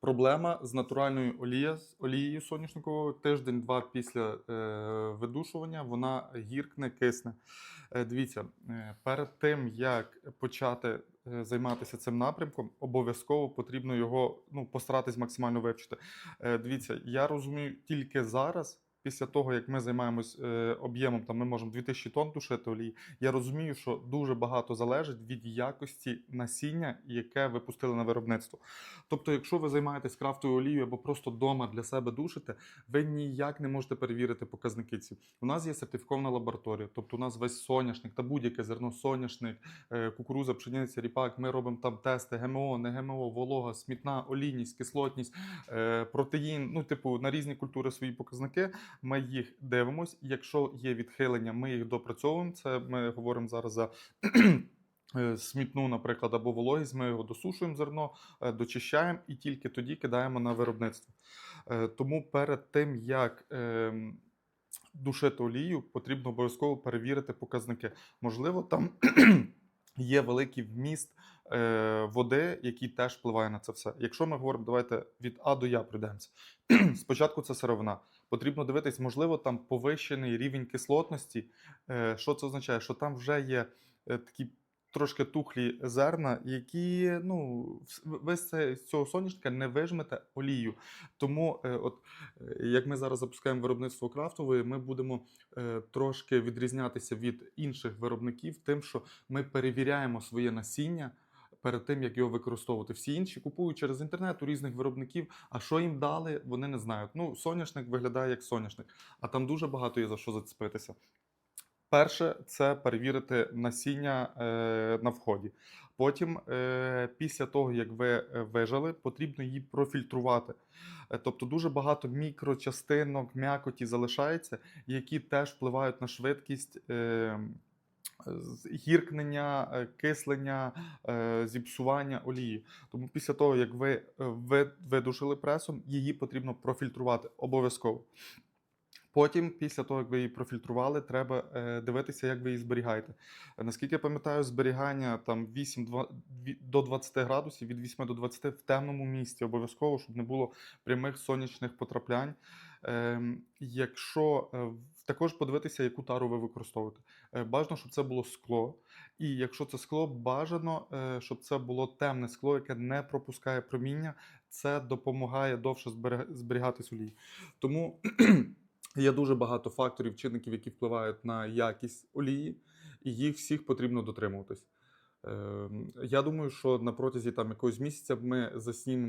Проблема з натуральною олія, олією соняшниковою тиждень-два після е, видушування вона гіркне, кисне. Е, дивіться, е, перед тим як почати е, займатися цим напрямком, обов'язково потрібно його ну, постаратись максимально вивчити. Е, дивіться, я розумію тільки зараз. Після того, як ми займаємось е, об'ємом, там ми можемо 2000 тонн душити олії, я розумію, що дуже багато залежить від якості насіння, яке ви пустили на виробництво. Тобто, якщо ви займаєтесь крафтовою олією або просто вдома для себе душите, ви ніяк не можете перевірити показники ці. У нас є сертифікована лабораторія, тобто у нас весь соняшник та будь-яке зерно, соняшник, е, кукуруза, пшениця, ріпак. Ми робимо там тести ГМО, не ГМО, волога, смітна, олійність, кислотність, е, протеїн. Ну, типу, на різні культури свої показники. Ми їх дивимось. Якщо є відхилення, ми їх допрацьовуємо. Це ми говоримо зараз за. е, Смітну, наприклад, або вологість, ми його досушуємо зерно, е, дочищаємо і тільки тоді кидаємо на виробництво. Е, Тому перед тим, як ем, душити олію, потрібно обов'язково перевірити показники. Можливо, там є великий вміст води, який теж впливає на це все. Якщо ми говоримо, давайте від А до Я прийдемося. Спочатку це сировина. Потрібно дивитись, можливо, там повищений рівень кислотності. Е, Що це означає? Що там вже є е, такі трошки тухлі зерна, які ну, ви з цього соняшника не вижмете олію. Тому, е, от як ми зараз запускаємо виробництво крафтової, ми будемо трошки відрізнятися від інших виробників, тим, що ми перевіряємо своє насіння. Перед тим як його використовувати, всі інші купують через інтернет у різних виробників. А що їм дали, вони не знають. Ну, соняшник виглядає як соняшник, а там дуже багато є за що зацепитися. Перше це перевірити насіння е, на вході. Потім, е, після того, як ви е, вижали, потрібно її профільтрувати. Тобто дуже багато мікрочастинок, м'якоті залишається, які теж впливають на швидкість. Гіркнення, е, кислення, е, зіпсування олії. Тому після того, як ви е, ви- видушили пресом, її потрібно профільтрувати обов'язково. Потім, після того, як ви її профільтрували, треба е, дивитися, як ви її зберігаєте. Наскільки я пам'ятаю, зберігання там 8 два- дві- до 20 градусів, від 8 до 20 в темному місці, обов'язково, щоб не було прямих сонячних потраплянь. Ем, якщо е, також подивитися, яку тару ви використовуєте. Е, Бажано, щоб це було скло. І якщо це скло, бажано, щоб це було темне скло, яке не пропускає проміння. Це допомагає довше зберігатись олії. Тому є дуже багато факторів, чинників, які впливають на якість олії, і їх всіх потрібно дотримуватись. Ем, Я думаю, що на протязі там якогось місяця ми заснімемо